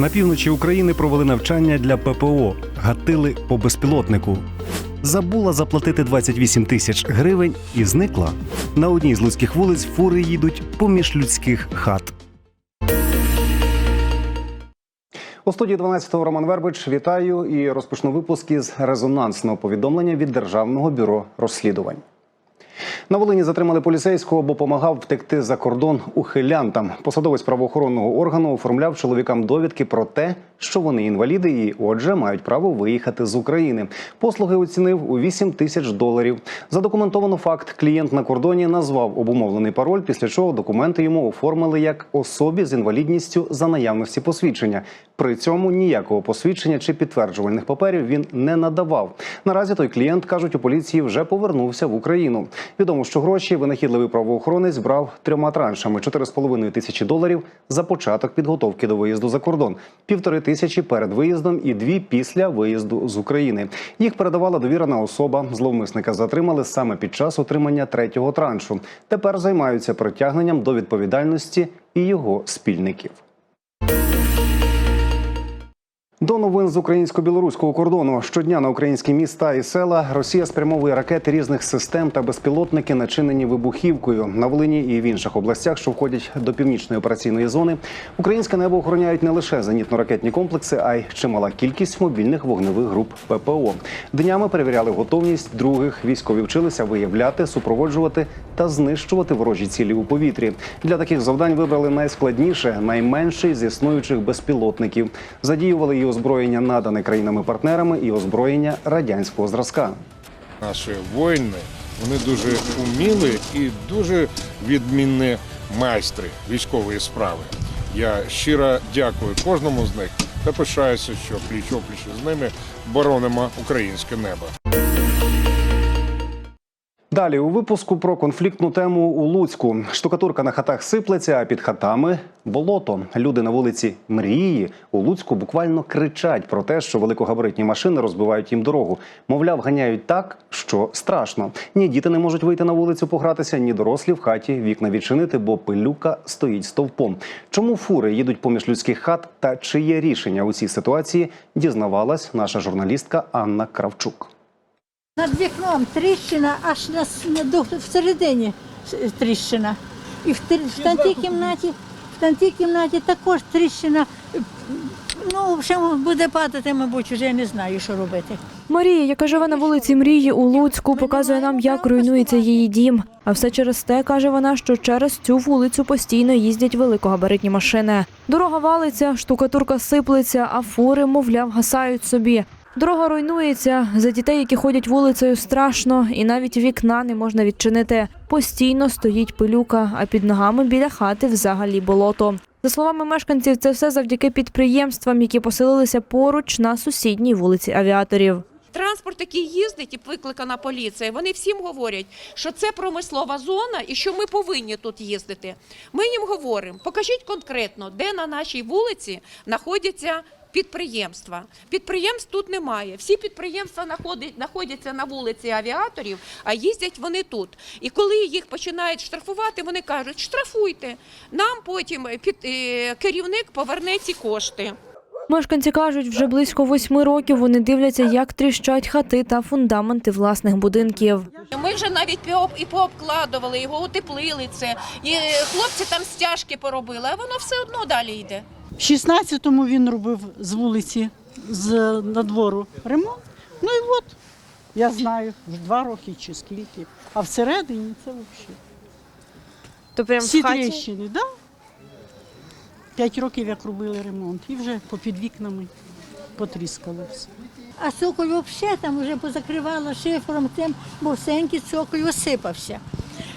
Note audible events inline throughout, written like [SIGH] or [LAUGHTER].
На півночі України провели навчання для ППО, гатили по безпілотнику. Забула заплатити 28 тисяч гривень і зникла. На одній з луцьких вулиць фури їдуть поміж людських хат. У студії 12-го Роман Вербич вітаю і розпочну випуск із резонансного повідомлення від Державного бюро розслідувань. На Волині затримали поліцейського, бо помагав втекти за кордон ухилянтам. Посадовець правоохоронного органу оформляв чоловікам довідки про те, що вони інваліди, і отже мають право виїхати з України. Послуги оцінив у 8 тисяч доларів. Задокументовано факт. Клієнт на кордоні назвав обумовлений пароль, після чого документи йому оформили як особі з інвалідністю за наявності посвідчення. При цьому ніякого посвідчення чи підтверджувальних паперів він не надавав. Наразі той клієнт кажуть у поліції вже повернувся в Україну. Відомо, що гроші винахідливий правоохоронець брав трьома траншами: 4,5 тисячі доларів за початок підготовки до виїзду за кордон, півтори тисячі перед виїздом і дві після виїзду з України. Їх передавала довірена особа. Зловмисника затримали саме під час отримання третього траншу. Тепер займаються притягненням до відповідальності і його спільників. До новин з українсько-білоруського кордону щодня на українські міста і села Росія спрямовує ракети різних систем та безпілотники, начинені вибухівкою на Волині і в інших областях, що входять до північної операційної зони. Українське небо охороняють не лише зенітно-ракетні комплекси, а й чимала кількість мобільних вогневих груп ППО. Днями перевіряли готовність других. Військові вчилися виявляти, супроводжувати та знищувати ворожі цілі у повітрі. Для таких завдань вибрали найскладніше, найменший з існуючих безпілотників. Задіювали і озброєння надане країнами-партнерами, і озброєння радянського зразка. Наші воїни вони дуже уміли і дуже відмінні майстри військової справи. Я щиро дякую кожному з них та пишаюся, що пліч опліч з ними боронимо українське небо. Далі у випуску про конфліктну тему у Луцьку. Штукатурка на хатах сиплеться, а під хатами болото. Люди на вулиці Мрії у Луцьку буквально кричать про те, що великогабаритні машини розбивають їм дорогу. Мовляв, ганяють так, що страшно. Ні діти не можуть вийти на вулицю погратися, ні дорослі в хаті вікна відчинити, бо пилюка стоїть стовпом. Чому фури їдуть поміж людських хат та чи є рішення у цій ситуації? Дізнавалась наша журналістка Анна Кравчук. Над вікном тріщина аж на, на до, всередині тріщина. І в, тр- в тантій кімнаті, в тантій кімнаті також тріщина. Ну, в общем, буде падати, мабуть, вже я не знаю, що робити. Марія, яка живе на вулиці Мрії у Луцьку, показує нам, як руйнується її дім. А все через те, каже вона, що через цю вулицю постійно їздять великогабаритні машини. Дорога валиться, штукатурка сиплеться, а фури, мовляв, гасають собі. Дорога руйнується. За дітей, які ходять вулицею, страшно, і навіть вікна не можна відчинити. Постійно стоїть пилюка, а під ногами біля хати взагалі болото. За словами мешканців, це все завдяки підприємствам, які поселилися поруч на сусідній вулиці авіаторів. Транспорт, який їздить і викликана поліція, вони всім говорять, що це промислова зона і що ми повинні тут їздити. Ми їм говоримо, покажіть конкретно, де на нашій вулиці знаходяться підприємства. Підприємств тут немає. Всі підприємства знаходяться на вулиці авіаторів, а їздять вони тут. І коли їх починають штрафувати, вони кажуть, штрафуйте. Нам потім під, е, керівник поверне ці кошти. Мешканці кажуть, вже близько восьми років вони дивляться, як тріщать хати та фундаменти власних будинків. Ми вже навіть і пообкладували його, утеплили це. І е, хлопці там стяжки поробили, а воно все одно далі йде. В 16-му він робив з вулиці, з надвору ремонт. Ну і от, я знаю, вже два роки чи скільки. А всередині це взагалі. То прям Всі тріщини, так? Да? П'ять років як робили ремонт і вже попід вікнами потріскало все. А цоколь взагалі там вже позакривало шифером тим, бо всенький цоколь осипався.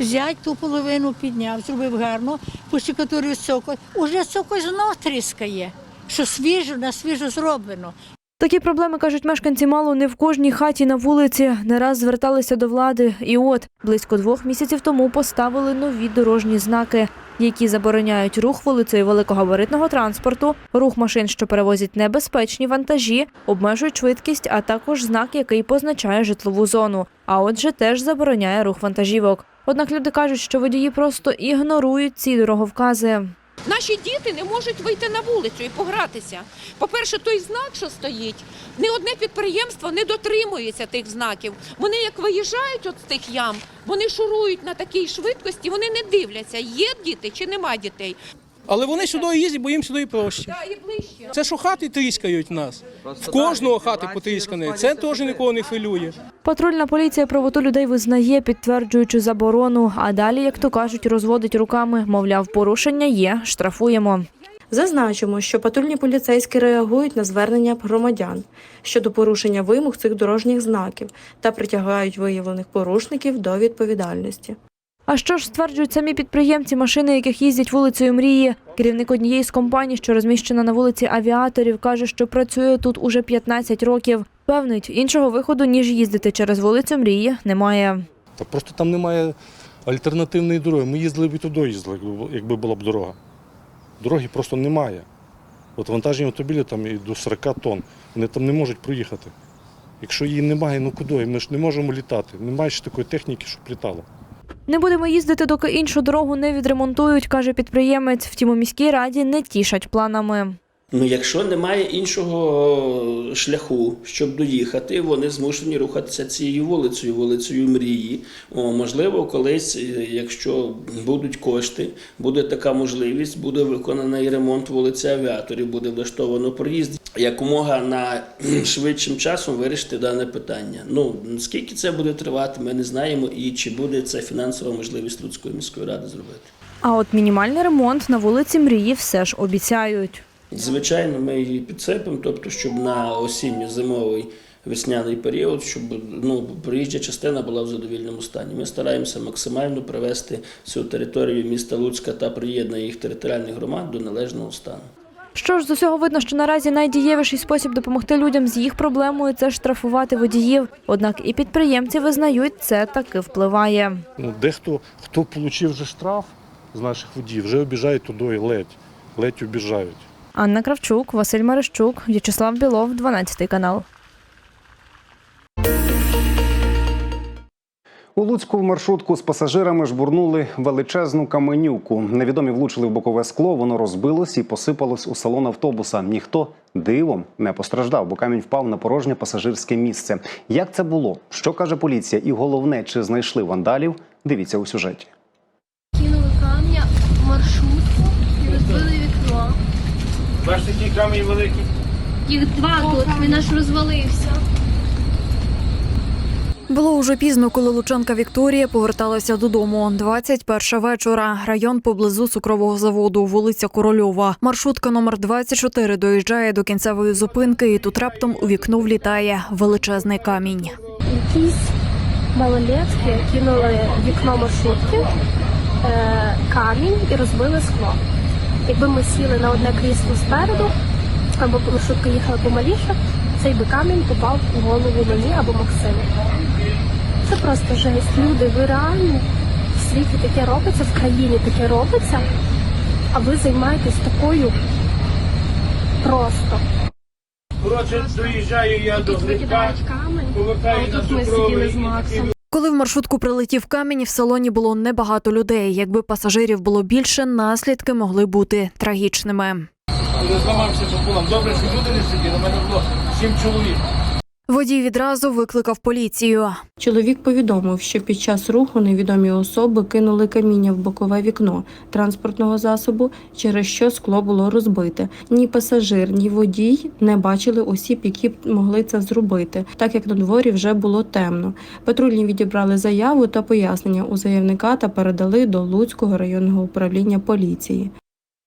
Зять ту половину підняв, зробив гарно, пошикатурив цоколь. Уже цоколь знов тріскає, що свіжо, на свіжо зроблено. Такі проблеми кажуть мешканці мало не в кожній хаті на вулиці. Не раз зверталися до влади. І от близько двох місяців тому поставили нові дорожні знаки, які забороняють рух вулицею великогабаритного транспорту, рух машин, що перевозять небезпечні вантажі, обмежують швидкість, а також знак, який позначає житлову зону. А отже, теж забороняє рух вантажівок. Однак люди кажуть, що водії просто ігнорують ці дороговкази. Наші діти не можуть вийти на вулицю і погратися. По-перше, той знак, що стоїть, ні одне підприємство не дотримується тих знаків. Вони як виїжджають от з тих ям, вони шурують на такій швидкості, вони не дивляться, є діти чи нема дітей. Але вони сюди їздять, бо їм сюди проще. Це що хати тріскають нас. В кожного хати потріскані. Це теж нікого не хвилює. Патрульна поліція правоту людей визнає, підтверджуючи заборону. А далі, як то кажуть, розводить руками. Мовляв, порушення є, штрафуємо. Зазначимо, що патрульні поліцейські реагують на звернення громадян щодо порушення вимог цих дорожніх знаків та притягають виявлених порушників до відповідальності. А що ж стверджують самі підприємці, машини, яких їздять вулицею Мрії? Керівник однієї з компаній, що розміщена на вулиці Авіаторів, каже, що працює тут уже 15 років. Певнить, іншого виходу ніж їздити через вулицю Мрії немає. Просто там немає альтернативної дороги. Ми їздили б і туди їздили, якби була б дорога. Дороги просто немає. От вантажні автомобілі там і до 40 тонн. Вони там не можуть проїхати. Якщо її немає, ну куди? Ми ж не можемо літати. Немає ще такої техніки, щоб літало. Не будемо їздити, доки іншу дорогу не відремонтують, каже підприємець. Втім, у міській раді не тішать планами. Ну, якщо немає іншого шляху, щоб доїхати, вони змушені рухатися цією вулицею, вулицею мрії. О, можливо, колись, е, якщо будуть кошти, буде така можливість, буде виконаний ремонт вулиці авіаторів, буде влаштовано проїзд. Якомога на [CLEARS THROAT] швидшим часом вирішити дане питання. Ну скільки це буде тривати, ми не знаємо, і чи буде це фінансова можливість Луцької міської ради зробити. А от мінімальний ремонт на вулиці Мрії все ж обіцяють. Звичайно, ми її підсипемо, тобто, щоб на осінньо-зимовий весняний період, щоб ну, проїжджа частина була в задовільному стані. Ми стараємося максимально привести всю територію міста Луцька та приєднання їх територіальних громад до належного стану. Що ж з усього видно, що наразі найдієвіший спосіб допомогти людям з їх проблемою це штрафувати водіїв. Однак і підприємці визнають, це таки впливає. Ну, дехто, хто отримав вже штраф з наших водіїв, вже обіжають туди ледь. Ледь обіжають. Анна Кравчук, Василь Мерещук, В'ячеслав Білов, 12 канал. У Луцьку в маршрутку з пасажирами жбурнули величезну каменюку. Невідомі влучили в бокове скло, воно розбилось і посипалось у салон автобуса. Ніхто дивом не постраждав, бо камінь впав на порожнє пасажирське місце. Як це було? Що каже поліція? І головне, чи знайшли вандалів? Дивіться у сюжеті. Який камінь великий? Їх два тут, він аж розвалився. Було уже пізно, коли лучанка Вікторія поверталася додому. 21 вечора. Район поблизу цукрового заводу, вулиця Корольова. Маршрутка номер 24 доїжджає до кінцевої зупинки, і тут раптом у вікно влітає величезний камінь. Якісь малолетки кинули вікно маршрутки е, камінь і розбили скло. Якби ми сіли на одне крісло спереду, або маршрутка їхала помаліше, цей би камінь попав у голову мені або Максиму. Це просто жесть. Люди, ви реально в світі таке робиться, в країні таке робиться, а ви займаєтесь такою просто. Коротше, доїжджаю я до Тут викидають камінь, а повертаю ми сиділи з Максом. Коли в маршрутку прилетів камінь, в салоні було небагато людей. Якби пасажирів було більше, наслідки могли бути трагічними. Зламався пополам. Добре, що люди не сиділи, у мене було сім чоловік. Водій відразу викликав поліцію. Чоловік повідомив, що під час руху невідомі особи кинули каміння в бокове вікно транспортного засобу, через що скло було розбите. Ні пасажир, ні водій не бачили осіб, які могли це зробити, так як на дворі вже було темно. Патрульні відібрали заяву та пояснення у заявника та передали до Луцького районного управління поліції.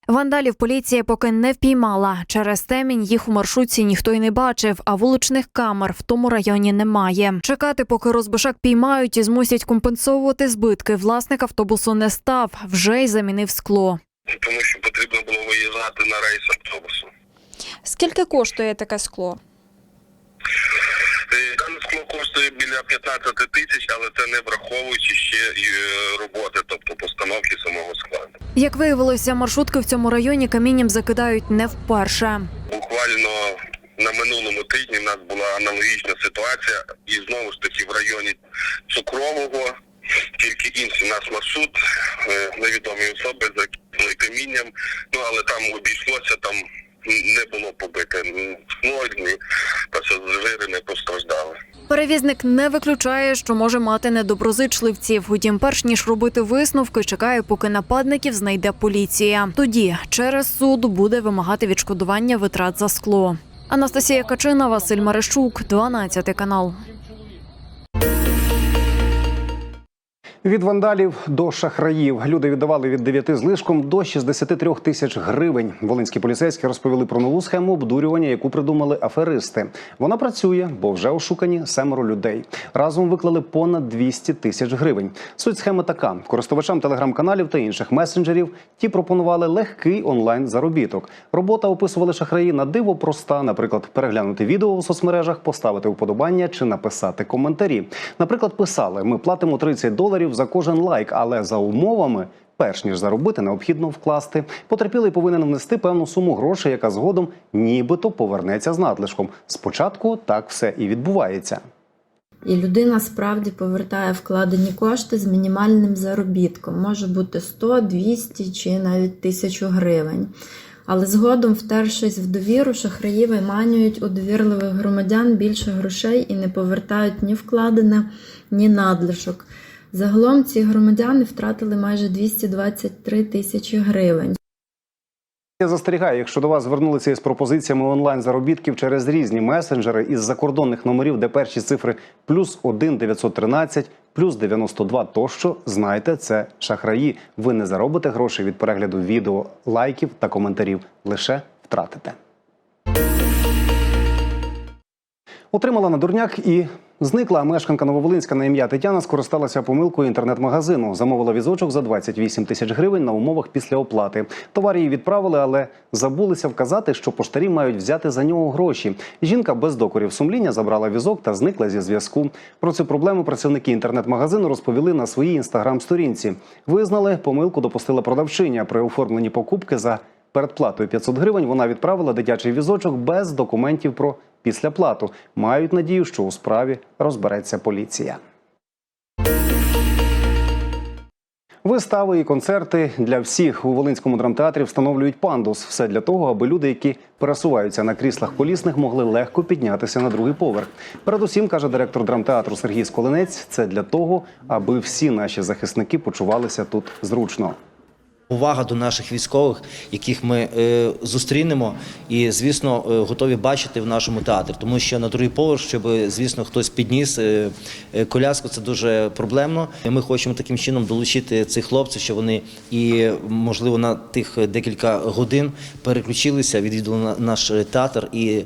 Вандалів поліція поки не впіймала. Через темінь їх у маршрутці ніхто й не бачив, а вуличних камер в тому районі немає. Чекати, поки розбишак піймають і змусять компенсовувати збитки. Власник автобусу не став, вже й замінив скло. тому що потрібно було виїжджати на рейс автобусу. Скільки коштує таке скло? Дане скло коштує біля 15 тисяч, але це не враховуючи ще й е, роботи, тобто постановки самого складу. Як виявилося, маршрутки в цьому районі камінням закидають не вперше. Буквально на минулому тижні в нас була аналогічна ситуація, і знову ж таки в районі Цукрового, тільки інший наш маршрут, е, невідомі особи закинули камінням, ну але там обійшлося, там не було побите. Ні, пасажири не постраждали. Перевізник не виключає, що може мати недоброзичливців. Утім, перш ніж робити висновки, чекає, поки нападників знайде поліція. Тоді через суд буде вимагати відшкодування витрат за скло. Анастасія Качина, Василь Марищук, 12 канал. Від вандалів до шахраїв люди віддавали від 9 злишком до 63 тисяч гривень. Волинські поліцейські розповіли про нову схему обдурювання, яку придумали аферисти. Вона працює, бо вже ошукані семеро людей. Разом виклали понад 200 тисяч гривень. Суть схеми така: користувачам телеграм-каналів та інших месенджерів ті пропонували легкий онлайн заробіток. Робота описували шахраї на диво проста, наприклад, переглянути відео у соцмережах, поставити вподобання чи написати коментарі. Наприклад, писали: ми платимо 30 доларів за кожен лайк, але за умовами. Перш ніж заробити, необхідно вкласти. Потерпілий повинен внести певну суму грошей, яка згодом нібито повернеться з надлишком. Спочатку так все і відбувається. І людина справді повертає вкладені кошти з мінімальним заробітком. Може бути 100, 200 чи навіть 1000 гривень. Але згодом, втершись в довіру, шахраї виманюють у довірливих громадян більше грошей і не повертають ні вкладене, ні надлишок. Загалом ці громадяни втратили майже 223 тисячі гривень. Я застерігаю, якщо до вас звернулися із пропозиціями онлайн заробітків через різні месенджери із закордонних номерів, де перші цифри плюс 1 913, плюс 92 тощо, знайте, це шахраї. Ви не заробите грошей від перегляду відео, лайків та коментарів, лише втратите. Отримала на дурняк і зникла мешканка Нововолинська на ім'я Тетяна скористалася помилкою інтернет-магазину. Замовила візочок за 28 тисяч гривень на умовах після оплати. Товар її відправили, але забулися вказати, що поштарі мають взяти за нього гроші. Жінка без докорів сумління забрала візок та зникла зі зв'язку. Про цю проблему працівники інтернет-магазину розповіли на своїй інстаграм-сторінці. Визнали, помилку допустила продавчиня при оформленні покупки за передплатою 500 гривень. Вона відправила дитячий візочок без документів про післяплату. Мають надію, що у справі розбереться поліція. Вистави і концерти для всіх у Волинському драмтеатрі встановлюють пандус. Все для того, аби люди, які пересуваються на кріслах колісних, могли легко піднятися на другий поверх. Передусім, каже директор драмтеатру Сергій Сколинець, це для того, аби всі наші захисники почувалися тут зручно. Увага до наших військових, яких ми е, зустрінемо, і звісно е, готові бачити в нашому театрі, тому що на другий поверх, щоб звісно хтось підніс е, коляску, це дуже проблемно. Ми хочемо таким чином долучити цих хлопців, щоб вони і можливо на тих декілька годин переключилися, відвідали наш театр і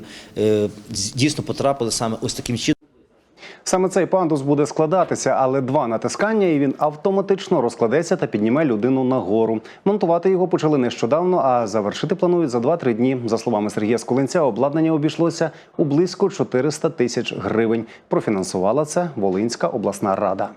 дійсно потрапили саме ось таким чином. Саме цей пандус буде складатися, але два натискання, і він автоматично розкладеться та підніме людину нагору. Монтувати його почали нещодавно, а завершити планують за 2-3 дні. За словами Сергія Скулинця, обладнання обійшлося у близько 400 тисяч гривень. Профінансувала це Волинська обласна рада.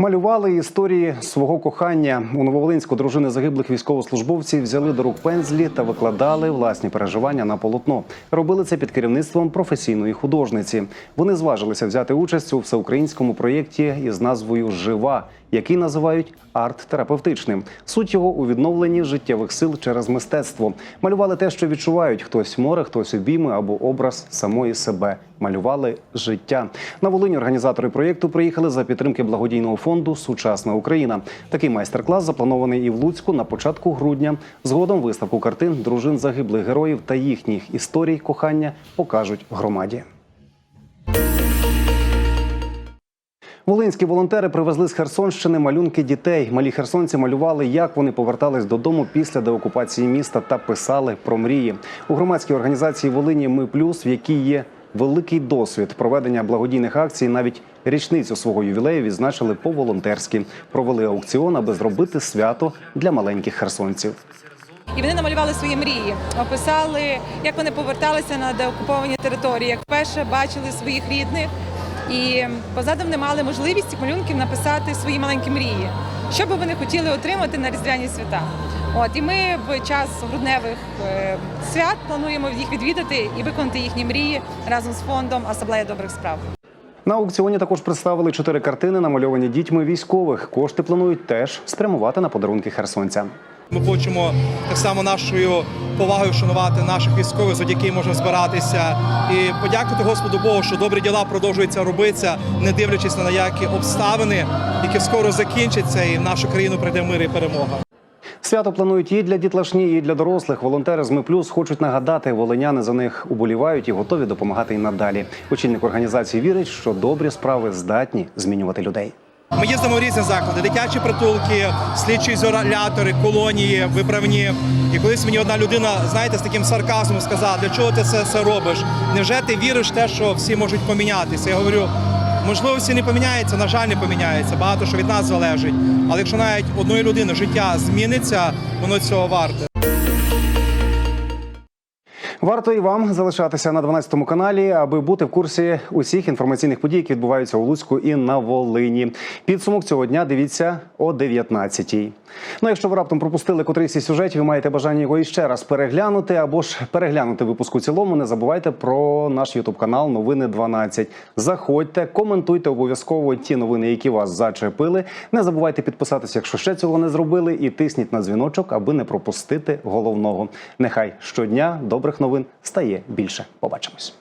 Малювали історії свого кохання у Нововолинську. Дружини загиблих військовослужбовців взяли до рук пензлі та викладали власні переживання на полотно. Робили це під керівництвом професійної художниці. Вони зважилися взяти участь у всеукраїнському проєкті із назвою Жива, який називають арт-терапевтичним. Суть його у відновленні життєвих сил через мистецтво. Малювали те, що відчувають хтось море, хтось обійми або образ самої себе. Малювали життя. На Волині організатори проєкту приїхали за підтримки благодійного фонду Сучасна Україна. Такий майстер-клас запланований і в Луцьку на початку грудня. Згодом виставку картин дружин загиблих героїв та їхніх історій кохання покажуть громаді. Волинські волонтери привезли з Херсонщини малюнки дітей. Малі херсонці малювали, як вони повертались додому після деокупації міста та писали про мрії. У громадській організації Волині Ми плюс, в якій є великий досвід проведення благодійних акцій. Навіть річницю свого ювілею відзначили по-волонтерськи. Провели аукціон, аби зробити свято для маленьких херсонців. І вони намалювали свої мрії, описали, як вони поверталися на деокуповані території, як вперше бачили своїх рідних. І позаду вони мали можливість малюнків написати свої маленькі мрії, що би вони хотіли отримати на різдвяні свята. От і ми в час грудневих е, свят плануємо їх відвідати і виконати їхні мрії разом з фондом Асамблея добрих справ. На аукціоні також представили чотири картини, намальовані дітьми військових. Кошти планують теж спрямувати на подарунки херсонцям. Ми хочемо так само нашою повагою вшанувати наших військових, завдяки можемо збиратися і подякувати Господу Богу, що добрі діла продовжуються робитися, не дивлячись на ніякі обставини, які скоро закінчаться, і в нашу країну прийде мир і перемога. Свято планують і для дітлашні, і для дорослих. Волонтери з Ми Плюс хочуть нагадати, волиняни за них уболівають і готові допомагати й надалі. Очільник організації вірить, що добрі справи здатні змінювати людей. Ми їздимо в різні заклади, дитячі притулки, слідчі ізолятори, колонії, виправні. І колись мені одна людина, знаєте, з таким сарказмом сказала, для чого ти це все робиш? Невже ти віриш в те, що всі можуть помінятися? Я говорю, можливо, всі не поміняються, на жаль, не поміняються. Багато що від нас залежить. Але якщо навіть одної людини життя зміниться, воно цього варте. Варто і вам залишатися на 12 каналі, аби бути в курсі усіх інформаційних подій, які відбуваються у Луцьку і на Волині. Підсумок цього дня дивіться о 19-й. Ну, якщо ви раптом пропустили котрийсь із сюжетів, і маєте бажання його іще раз переглянути або ж переглянути випуск у цілому, не забувайте про наш ютуб канал Новини 12. Заходьте, коментуйте обов'язково ті новини, які вас зачепили. Не забувайте підписатися, якщо ще цього не зробили, і тисніть на дзвіночок, аби не пропустити головного. Нехай щодня добрих новин стає більше. Побачимось.